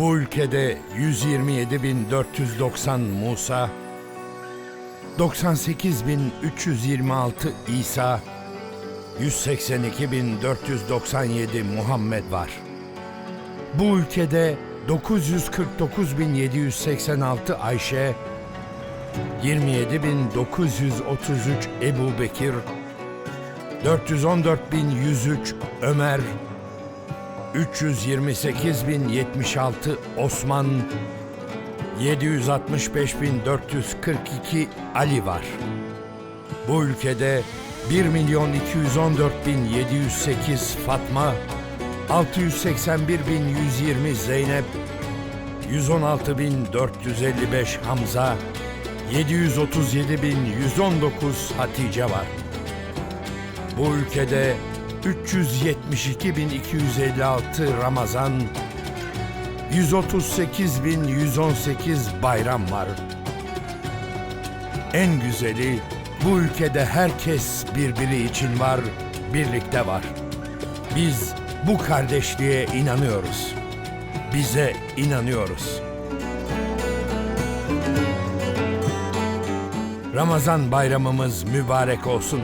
Bu ülkede 127.490 Musa, 98.326 İsa, 182.497 Muhammed var. Bu ülkede 949.786 Ayşe, 27.933 Ebu Bekir, 414.103 Ömer, 328.076 Osman, 765.442 Ali var. Bu ülkede 1.214.708 Fatma, 681.120 Zeynep, 116.455 Hamza, 737.119 Hatice var. Bu ülkede 372.256 Ramazan, 138.118 bayram var. En güzeli bu ülkede herkes birbiri için var, birlikte var. Biz bu kardeşliğe inanıyoruz. Bize inanıyoruz. Ramazan bayramımız mübarek olsun.